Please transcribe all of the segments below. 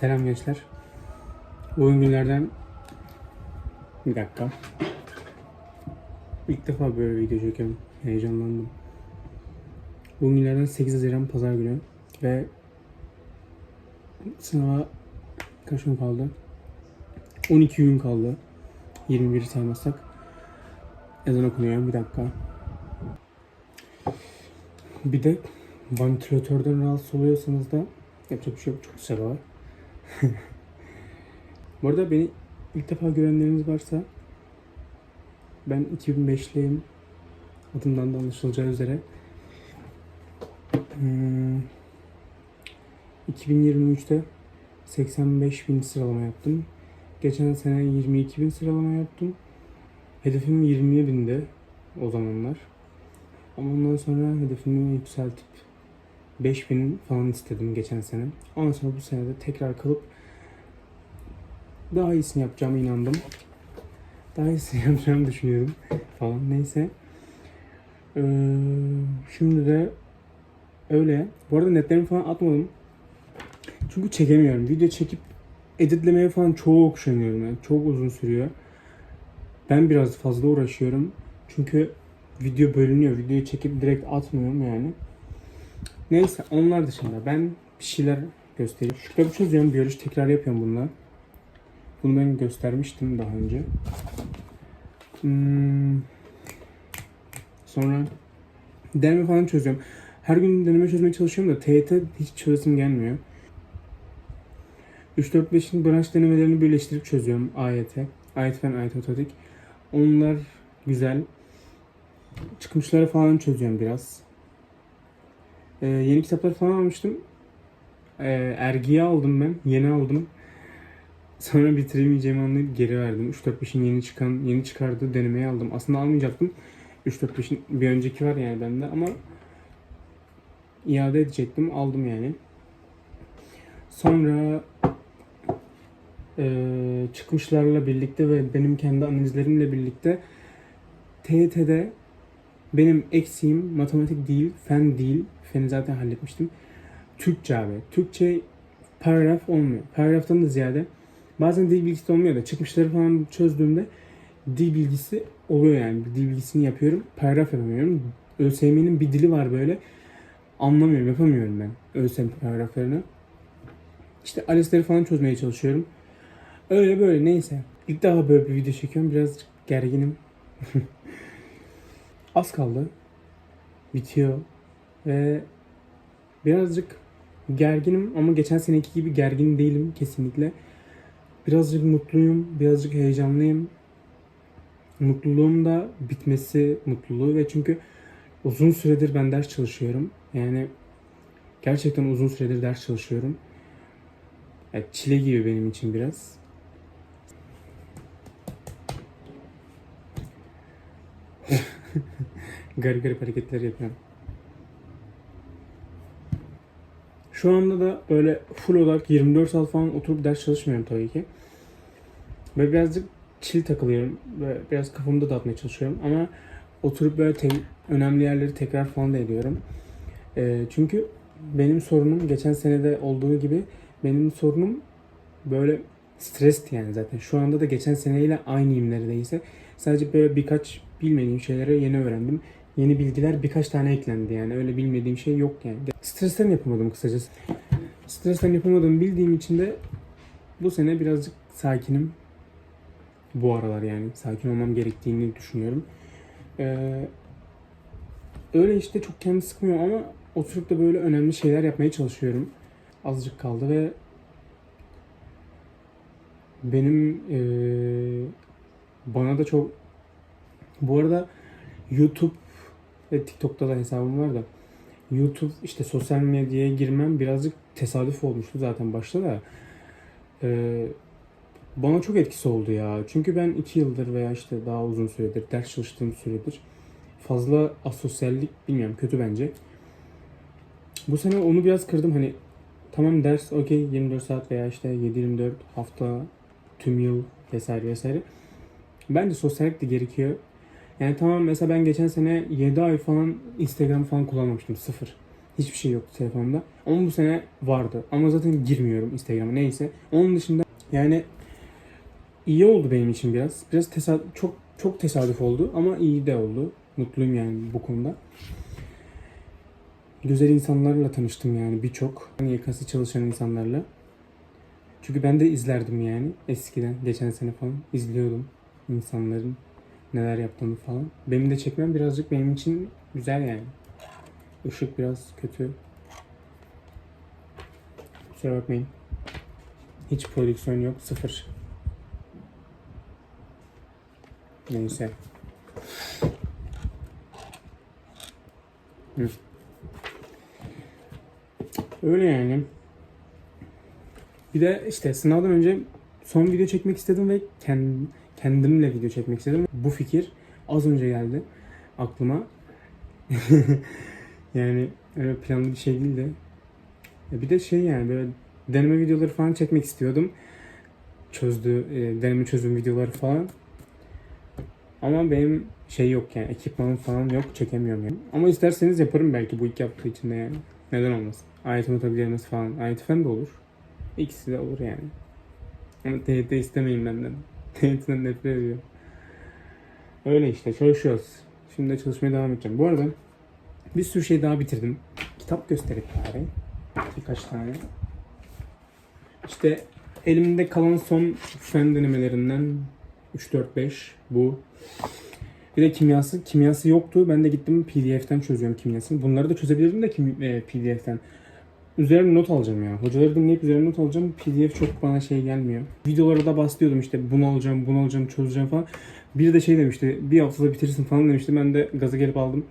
Selam gençler. Bugün günlerden bir dakika. İlk defa böyle video çekiyorum. Heyecanlandım. Bugün günlerden 8 Haziran Pazar günü ve sınava kaç gün kaldı? 12 gün kaldı. 21 saymazsak. Ezan okunuyor. Bir dakika. Bir de vantilatörden rahatsız oluyorsanız da yapacak bir şey yok. Çok sıra var. Bu arada beni ilk defa görenleriniz varsa ben 2005'liyim. Adımdan da anlaşılacağı üzere. Hmm, 2023'te 85 bin sıralama yaptım. Geçen sene 22 bin sıralama yaptım. Hedefim 20 bindi o zamanlar. Ama ondan sonra hedefimi yükseltip 5000 falan istedim geçen sene. Ondan sonra bu sene de tekrar kalıp daha iyisini yapacağıma inandım. Daha iyisini yapacağımı düşünüyorum falan neyse. Ee, şimdi de öyle. Bu arada netlerimi falan atmadım. Çünkü çekemiyorum. Video çekip editlemeye falan çok üşeniyorum. Yani. Çok uzun sürüyor. Ben biraz fazla uğraşıyorum. Çünkü video bölünüyor. Videoyu çekip direkt atmıyorum yani. Neyse onlar dışında ben bir şeyler göstereyim. Şu kitabı çözüyorum. Biyoloji tekrar yapıyorum bununla. Bunu ben göstermiştim daha önce. Hmm. Sonra deneme falan çözüyorum. Her gün deneme çözmeye çalışıyorum da TYT hiç çözesim gelmiyor. 3-4-5'in branş denemelerini birleştirip çözüyorum AYT. AYT fen, AYT otomatik. Onlar güzel. Çıkmışları falan çözüyorum biraz. Ee, yeni kitaplar falan almıştım. Ee, Ergi'yi aldım ben. Yeni aldım. Sonra bitiremeyeceğimi anlayıp geri verdim. 3-4-5'in yeni çıkan, yeni çıkardığı denemeyi aldım. Aslında almayacaktım. 3-4-5'in bir önceki var yani bende ama iade edecektim. Aldım yani. Sonra eee, çıkmışlarla birlikte ve benim kendi analizlerimle birlikte TYT'de benim eksiğim matematik değil, fen değil. Feni zaten halletmiştim. Türkçe abi. Türkçe paragraf olmuyor. Paragraftan da ziyade bazen dil bilgisi olmuyor da çıkmışları falan çözdüğümde dil bilgisi oluyor yani. Dil bilgisini yapıyorum. Paragraf yapamıyorum. ÖSYM'nin bir dili var böyle. Anlamıyorum, yapamıyorum ben ÖSYM paragraflarını. İşte ALES'leri falan çözmeye çalışıyorum. Öyle böyle neyse. İlk defa böyle bir video çekiyorum. Biraz gerginim. Az kaldı. Bitiyor. Ve birazcık gerginim ama geçen seneki gibi gergin değilim kesinlikle. Birazcık mutluyum, birazcık heyecanlıyım. Mutluluğum da bitmesi mutluluğu ve çünkü uzun süredir ben ders çalışıyorum. Yani gerçekten uzun süredir ders çalışıyorum. Yani çile gibi benim için biraz. Garip garip hareketler yapıyorum. Şu anda da böyle full olarak 24 saat falan oturup ders çalışmıyorum tabii ki. Ve birazcık chill takılıyorum ve biraz kafamı da dağıtmaya çalışıyorum ama oturup böyle te- önemli yerleri tekrar falan da ediyorum. Ee, çünkü benim sorunum geçen senede olduğu gibi benim sorunum böyle stresti yani zaten. Şu anda da geçen seneyle aynıyım neredeyse. Sadece böyle birkaç bilmediğim şeyleri yeni öğrendim. Yeni bilgiler birkaç tane eklendi yani. Öyle bilmediğim şey yok yani. Stresten yapamadım kısacası. Stresten yapamadığımı bildiğim için de bu sene birazcık sakinim. Bu aralar yani sakin olmam gerektiğini düşünüyorum. Ee, öyle işte çok kendi sıkmıyor ama oturup da böyle önemli şeyler yapmaya çalışıyorum. Azıcık kaldı ve benim eee, bana da çok bu arada YouTube ve TikTok'ta da hesabım var da YouTube işte sosyal medyaya girmem birazcık tesadüf olmuştu zaten başta da Eee, bana çok etkisi oldu ya. Çünkü ben iki yıldır veya işte daha uzun süredir ders çalıştığım süredir fazla asosyallik bilmiyorum kötü bence. Bu sene onu biraz kırdım hani tamam ders okey 24 saat veya işte 7-24 hafta tüm yıl vesaire vesaire. Bence sosyallik de gerekiyor. Yani tamam mesela ben geçen sene 7 ay falan Instagram falan kullanmamıştım sıfır. Hiçbir şey yoktu telefonumda. Ama bu sene vardı. Ama zaten girmiyorum Instagram'a neyse. Onun dışında yani iyi oldu benim için biraz. Biraz tesadüf, çok çok tesadüf oldu ama iyi de oldu. Mutluyum yani bu konuda. Güzel insanlarla tanıştım yani birçok. Hani yakası çalışan insanlarla. Çünkü ben de izlerdim yani eskiden, geçen sene falan izliyordum insanların neler yaptığını falan. Benim de çekmem birazcık benim için güzel yani. Işık biraz kötü. Kusura bakmayın. Hiç prodüksiyon yok, sıfır. Neyse. Öyle yani. Bir de işte sınavdan önce son video çekmek istedim ve kendim, kendimle video çekmek istedim. Bu fikir az önce geldi aklıma. yani öyle planlı bir şey değil de. Bir de şey yani böyle deneme videoları falan çekmek istiyordum. Çözdü, e, deneme çözüm videoları falan. Ama benim şey yok yani ekipmanım falan yok çekemiyorum yani. Ama isterseniz yaparım belki bu iki hafta içinde yani. Neden olmasın? Ayet unutabiliriz falan. Ayet fen de olur. İkisi de olur yani. Ama TYT istemeyin benden. TYT'den nefret ediyorum. Öyle işte çalışıyoruz. Şimdi de çalışmaya devam edeceğim. Bu arada bir sürü şey daha bitirdim. Kitap gösterip bari. Birkaç tane. İşte elimde kalan son fen denemelerinden 3, 4, 5 bu. Bir de kimyası. Kimyası yoktu. Ben de gittim PDF'den çözüyorum kimyasını. Bunları da çözebilirdim de kim, e, PDF'den. Üzerine not alacağım ya. Hocaları dinleyip üzerine not alacağım. PDF çok bana şey gelmiyor. Videolara da bahsediyordum işte bunu alacağım, bunu alacağım, çözeceğim falan. Biri de şey demişti, bir haftada bitirirsin falan demişti. Ben de gazı gelip aldım.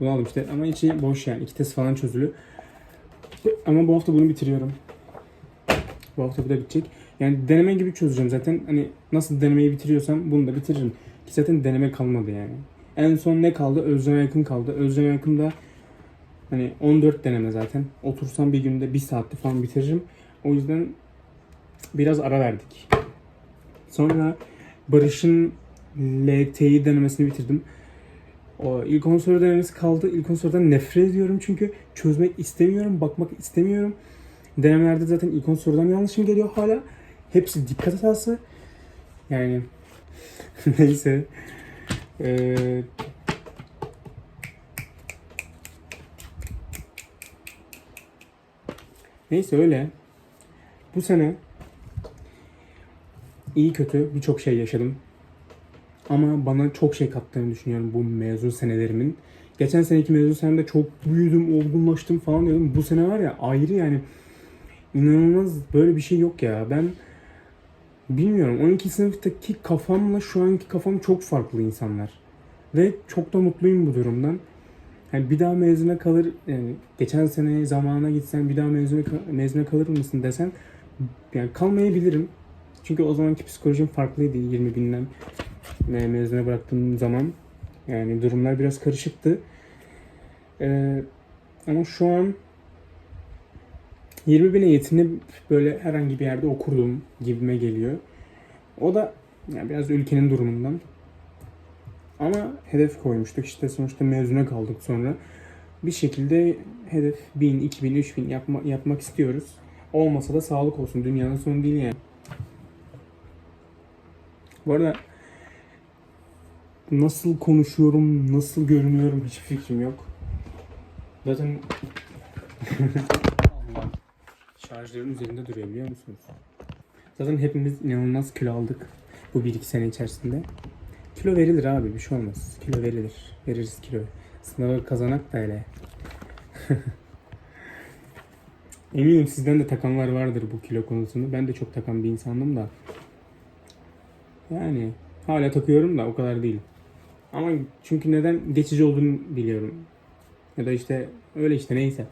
Bunu aldım işte ama içi boş yani. iki test falan çözülü. Ama bu hafta bunu bitiriyorum. Bu hafta bu da bitecek. Yani deneme gibi çözeceğim zaten. Hani nasıl denemeyi bitiriyorsam bunu da bitiririm. Ki zaten deneme kalmadı yani. En son ne kaldı? Özleme yakın kaldı. Özleme yakın da hani 14 deneme zaten. Otursam bir günde bir saatte falan bitiririm. O yüzden biraz ara verdik. Sonra Barış'ın LT'yi denemesini bitirdim. O ilk 10 soru denemesi kaldı. İlk 10 sorudan nefret ediyorum çünkü çözmek istemiyorum, bakmak istemiyorum. Denemelerde zaten ilk 10 sorudan yanlışım geliyor hala. Hepsi dikkat hatası. Yani neyse. Ee, neyse öyle. Bu sene iyi kötü birçok şey yaşadım. Ama bana çok şey kattığını düşünüyorum bu mezun senelerimin. Geçen seneki mezun senemde çok büyüdüm, olgunlaştım falan diyordum. Bu sene var ya ayrı yani inanılmaz böyle bir şey yok ya. Ben bilmiyorum 12 sınıftaki kafamla şu anki kafam çok farklı insanlar. Ve çok da mutluyum bu durumdan. Yani bir daha mezuna kalır, yani geçen sene zamana gitsen bir daha mezuna, mezuna kalır mısın desen yani kalmayabilirim. Çünkü o zamanki psikolojim farklıydı 20 binden ve mezuna bıraktığım zaman. Yani durumlar biraz karışıktı. Ee, ama şu an 20 bine yetinip böyle herhangi bir yerde okurdum gibime geliyor. O da yani biraz ülkenin durumundan. Ama hedef koymuştuk. İşte sonuçta mezuna kaldık sonra. Bir şekilde hedef 1000, 2000, 3000 yapma, yapmak istiyoruz. Olmasa da sağlık olsun. Dünyanın sonu değil yani. Bu arada nasıl konuşuyorum, nasıl görünüyorum hiç fikrim yok. Zaten. Şarjların üzerinde duruyor biliyor musunuz? Zaten hepimiz inanılmaz kilo aldık bu 1-2 sene içerisinde. Kilo verilir abi bir şey olmaz. Kilo verilir. Veririz kilo. Sınavı kazanak da hele. Eminim sizden de takanlar vardır bu kilo konusunu. Ben de çok takan bir insandım da. Yani hala takıyorum da o kadar değil. Ama çünkü neden geçici olduğunu biliyorum. Ya da işte öyle işte neyse.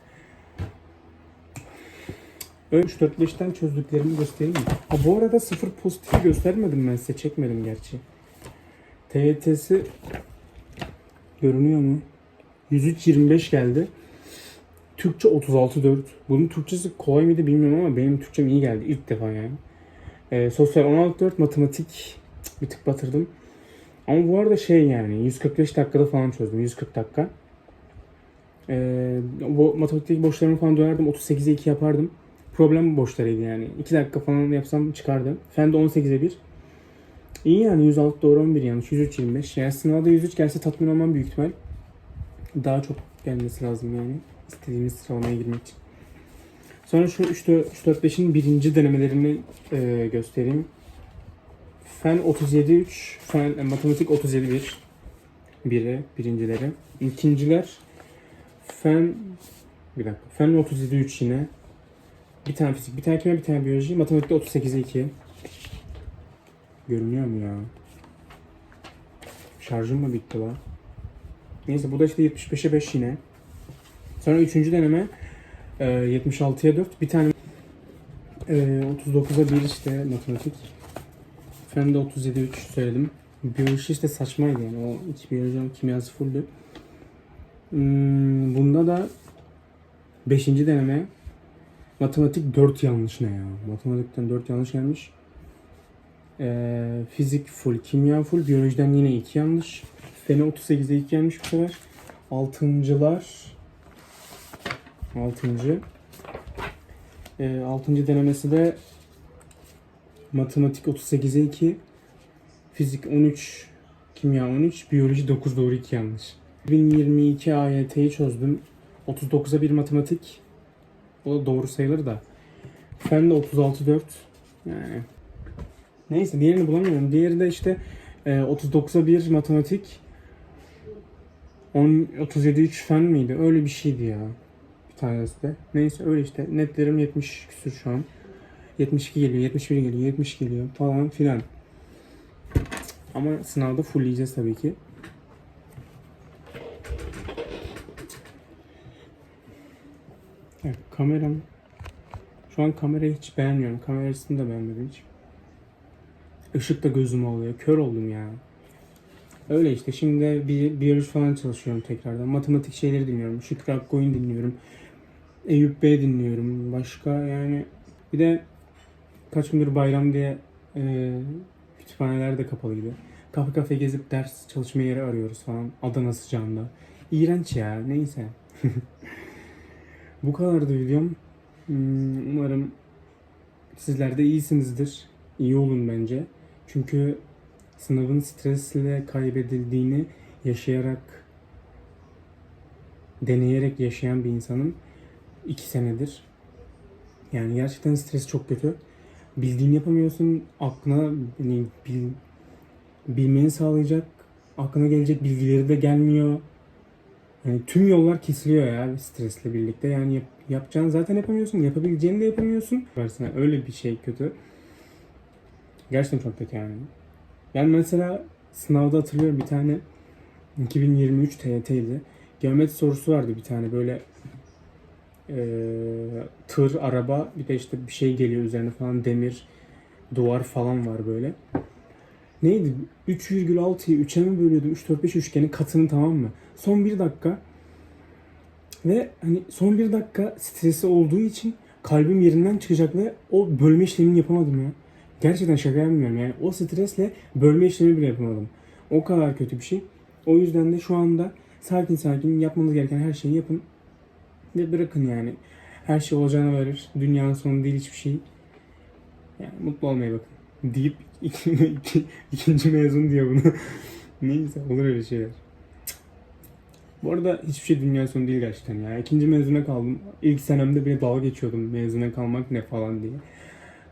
Öyle 3-4-5'ten çözdüklerimi göstereyim mi? Ha bu arada sıfır pozitif göstermedim ben size. Çekmedim gerçi. TYT'si görünüyor mu? 103-25 geldi. Türkçe 36-4. Bunun Türkçesi kolay mıydı bilmiyorum ama benim Türkçem iyi geldi. ilk defa yani. Ee, sosyal 16-4, matematik bir tık batırdım. Ama bu arada şey yani 145 dakikada falan çözdüm. 140 dakika. Ee, bu matematikteki boşlarımı falan dönerdim. 38'e 2 yapardım. Problem boşlarıydı yani. 2 dakika falan yapsam çıkardı. Fen de 18'e 1. İyi yani 106 doğru 11 yanlış. 103 25. Yani sınavda 103 gelse tatmin olmam büyük ihtimal. Daha çok gelmesi lazım yani. İstediğimiz sıralamaya girmek için. Sonra şu 3-4-5'in birinci denemelerini e, göstereyim. Fen 37-3, fen, e, matematik 37-1. Biri, birincileri. İkinciler fen bir dakika. Fen 37-3 yine. Bir tane fizik, bir tane kimya, bir tane biyoloji. Matematikte 38'e 2. Görünüyor mu ya? Şarjım mı bitti la? Neyse bu da işte 75'e 5 yine. Sonra üçüncü deneme e, 76'ya 4. Bir tane e, 39'a 1 işte matematik. Fen de 37'e 3 söyledim. Biyoloji işte saçmaydı yani. O iki biyoloji kimyası fulldü. Hmm, bunda da 5. deneme matematik 4 yanlış ne ya? Matematikten 4 yanlış gelmiş. Ee, fizik full, kimya full, biyolojiden yine 2 yanlış. Fene 38'e 2 yanlış bu sefer. Altıncılar 6. Ee, 6. denemesi de matematik 38'e 2, fizik 13, kimya 13, biyoloji 9 doğru 2 yanlış. 2022 AYT'yi çözdüm. 39'a 1 matematik. O da doğru sayılır da. Fen de 36 4. Yani Neyse diğerini bulamıyorum. Diğeri de işte e, 39'a 1 matematik 10, 37 3 fen miydi? Öyle bir şeydi ya. Bir tanesi de. Neyse öyle işte. Netlerim 70 küsür şu an. 72 geliyor, 71 geliyor, 70 geliyor falan filan. Ama sınavda fullleyeceğiz tabii ki. Evet, kameram. Şu an kamerayı hiç beğenmiyorum. Kamerasını da beğenmedim hiç. Işık da gözüme oluyor. Kör oldum ya. Öyle işte. Şimdi bir biyoloji falan çalışıyorum tekrardan. Matematik şeyleri dinliyorum. Şükrü Akkoyun dinliyorum. Eyüp Bey dinliyorum. Başka yani bir de kaç gündür bayram diye e, kütüphaneler de kapalı gibi. Kafe kafe gezip ders çalışma yeri arıyoruz falan. Adana sıcağında. İğrenç ya. Neyse. Bu kadardı videom. Hmm, Umarım sizler de iyisinizdir. İyi olun bence. Çünkü sınavın stresle kaybedildiğini yaşayarak, deneyerek yaşayan bir insanım. iki senedir. Yani gerçekten stres çok kötü. Bildiğini yapamıyorsun. Aklına hani bil, bilmeni sağlayacak, aklına gelecek bilgileri de gelmiyor. Yani tüm yollar kesiliyor ya stresle birlikte. Yani yap, yapacağını zaten yapamıyorsun. Yapabileceğini de yapamıyorsun. Öyle bir şey kötü. Gerçekten çok kötü yani. Ben mesela sınavda hatırlıyorum bir tane 2023 TYT'ydi. Geometri sorusu vardı bir tane böyle e, tır, araba bir de işte bir şey geliyor üzerine falan demir, duvar falan var böyle. Neydi? 3,6'yı 3'e mi bölüyordum? 3, 4, 5 üçgenin katını tamam mı? Son bir dakika ve hani son bir dakika stresi olduğu için kalbim yerinden çıkacak ve o bölme işlemini yapamadım ya. Gerçekten şaka yapmıyorum yani o stresle bölme işlemi bile yapamadım. O kadar kötü bir şey. O yüzden de şu anda sakin sakin yapmanız gereken her şeyi yapın. Ve bırakın yani. Her şey olacağına varır. Dünyanın sonu değil hiçbir şey. Yani mutlu olmaya bakın. Deyip iki, iki, ikinci mezun diyor bunu. Neyse olur öyle şeyler. Bu arada hiçbir şey dünya sonu değil gerçekten ya. İkinci mezuna kaldım. İlk senemde bile dalga geçiyordum mezuna kalmak ne falan diye.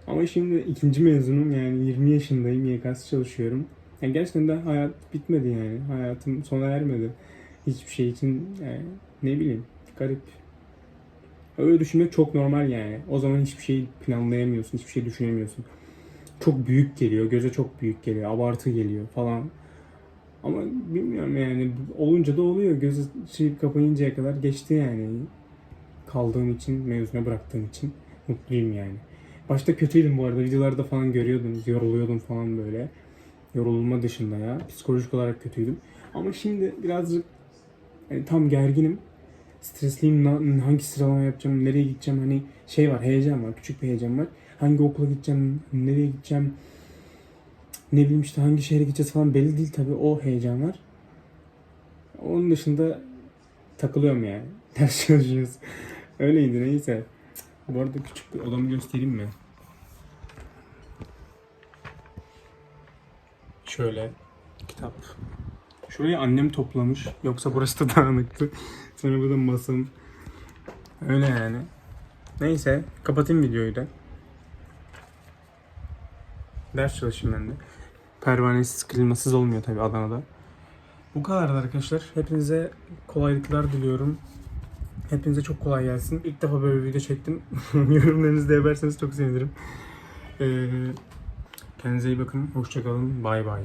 Ama şimdi ikinci mezunum yani 20 yaşındayım. YKS çalışıyorum. Yani gerçekten de hayat bitmedi yani. Hayatım sona ermedi. Hiçbir şey için yani ne bileyim garip. Öyle düşünmek çok normal yani. O zaman hiçbir şey planlayamıyorsun, hiçbir şey düşünemiyorsun. Çok büyük geliyor, göze çok büyük geliyor, abartı geliyor falan. Ama bilmiyorum yani olunca da oluyor. Gözü şey kapayıncaya kadar geçti yani. Kaldığım için, mezuna bıraktığım için mutluyum yani. Başta kötüydüm bu arada. Videolarda falan görüyordunuz. Yoruluyordum falan böyle. Yorulma dışında ya. Psikolojik olarak kötüydüm. Ama şimdi birazcık yani tam gerginim. Stresliyim. Hangi sıralama yapacağım, nereye gideceğim hani şey var, heyecan var. Küçük bir heyecan var. Hangi okula gideceğim, nereye gideceğim, ne bileyim işte hangi şehre gideceğiz falan belli değil tabii o heyecan var. Onun dışında takılıyorum yani. Ders çalışıyoruz. Öyleydi neyse. Bu arada küçük bir odamı göstereyim mi? Şöyle kitap. Şurayı annem toplamış. Yoksa burası da dağınıktı. Sonra burada masam. Öyle yani. Neyse kapatayım videoyu da. Ders çalışayım ben de. Pervanesiz, klimasız olmuyor tabi Adana'da. Bu kadardı arkadaşlar. Hepinize kolaylıklar diliyorum. Hepinize çok kolay gelsin. İlk defa böyle bir video çektim. Yorumlarınızı da yaparsanız çok sevinirim. Ee, kendinize iyi bakın. Hoşçakalın. Bay bay.